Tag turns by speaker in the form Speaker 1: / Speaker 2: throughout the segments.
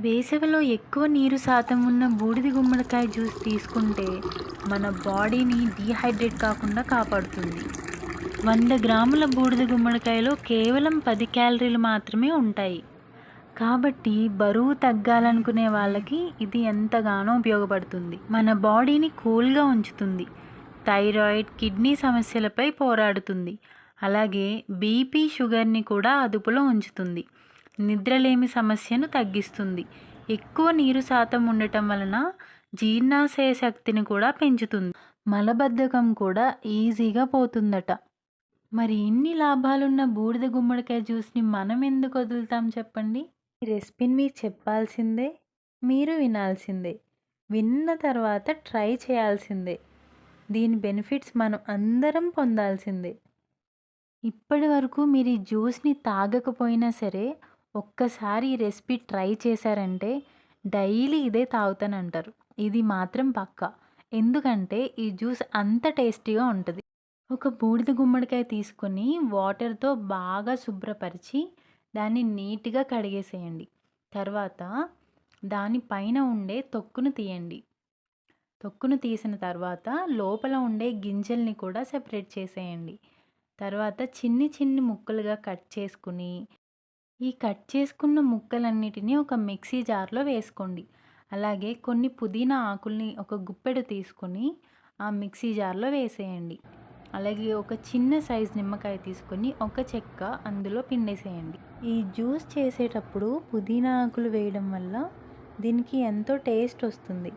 Speaker 1: వేసవిలో ఎక్కువ నీరు శాతం ఉన్న బూడిద గుమ్మడికాయ జ్యూస్ తీసుకుంటే మన బాడీని డీహైడ్రేట్ కాకుండా కాపాడుతుంది. వంద గ్రాముల బూడిద గుమ్మడికాయలో కేవలం పది క్యాలరీలు మాత్రమే ఉంటాయి. కాబట్టి బరువు తగ్గాలనుకునే వాళ్ళకి ఇది ఎంతగానో ఉపయోగపడుతుంది. మన బాడీని కూల్గా ఉంచుతుంది. థైరాయిడ్ కిడ్నీ సమస్యలపై పోరాడుతుంది. అలాగే బీపీ షుగర్ని కూడా అదుపులో ఉంచుతుంది. నిద్రలేమి సమస్యను తగ్గిస్తుంది. ఎక్కువ నీరు శాతం ఉండటం వలన జీర్ణాశయ శక్తిని కూడా పెంచుతుంది. మలబద్ధకం కూడా ఈజీగా పోతుందట. మరి ఇన్ని లాభాలున్న బూడిద గుమ్మడికాయ జ్యూస్ని మనం ఎందుకు వదులుతాం చెప్పండి? ఈ రెసిపీని మీకు చెప్పాల్సిందే మీరు వినాల్సిందే విన్న తర్వాత ట్రై చేయాల్సిందే. దీని బెనిఫిట్స్ మనం అందరం పొందాల్సిందే. ఇప్పటి వరకు మీరు ఈ జ్యూస్ని తాగకపోయినా సరే ఒక్కసారి ఈ రెసిపీ ట్రై చేశారంటే డైలీ ఇదే తాగుతానంటారు. ఇది మాత్రం పక్కా. ఎందుకంటే ఈ జ్యూస్ అంత టేస్టీగా ఉంటుంది. ఒక బూడిద గుమ్మడికాయ తీసుకొని వాటర్తో బాగా శుభ్రపరిచి దాన్ని నీట్గా కడిగేసేయండి. తర్వాత దానిపైన ఉండే తొక్కును తీయండి. తొక్కును తీసిన తర్వాత లోపల ఉండే గింజల్ని కూడా సెపరేట్ చేసేయండి. తర్వాత చిన్ని చిన్ని ముక్కలుగా కట్ చేసుకుని ఈ కట్ చేసుకున్న ముక్కలన్నిటినీ ఒక మిక్సీ జార్లో వేసుకోండి. అలాగే కొన్ని పుదీనా ఆకుల్ని ఒక గుప్పెడు తీసుకొని ఆ మిక్సీ జార్లో వేసేయండి. అలాగే ఒక చిన్న సైజ్ నిమ్మకాయ తీసుకొని ఒక చెక్క అందులో పిండేసేయండి. ఈ జ్యూస్ చేసేటప్పుడు పుదీనా ఆకులు వేయడం వల్ల దీనికి ఎంతో టేస్ట్ వస్తుంది.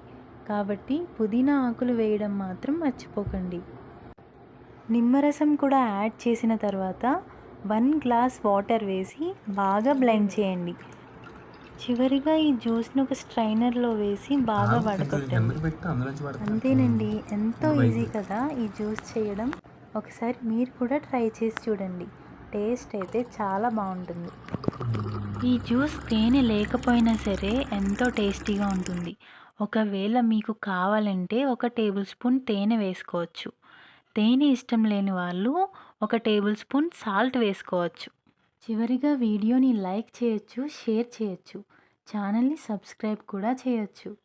Speaker 1: కాబట్టి పుదీనా ఆకులు వేయడం మాత్రం మర్చిపోకండి. నిమ్మరసం కూడా యాడ్ చేసిన తర్వాత వన్ గ్లాస్ వాటర్ వేసి బాగా బ్లెండ్ చేయండి. చివరిగా ఈ జ్యూస్ని ఒక స్ట్రైనర్లో వేసి బాగా వడగొట్టండి అంతేనండి ఎంతో ఈజీ కదా ఈ జ్యూస్ చేయడం. ఒకసారి మీరు కూడా ట్రై చేసి చూడండి. టేస్ట్ అయితే చాలా బాగుంటుంది. ఈ జ్యూస్ తేనె లేకపోయినా సరే ఎంతో టేస్టీగా ఉంటుంది. ఒకవేళ మీకు కావాలంటే ఒక టేబుల్ స్పూన్ తేనె వేసుకోవచ్చు. తేనె ఇష్టం లేని వాళ్ళు ఒక టేబుల్ స్పూన్ సాల్ట్ వేసుకోవచ్చు. చివరిగా వీడియోని లైక్ చేయొచ్చు షేర్ చేయొచ్చు. ఛానల్ని సబ్స్క్రైబ్ కూడా చేయొచ్చు.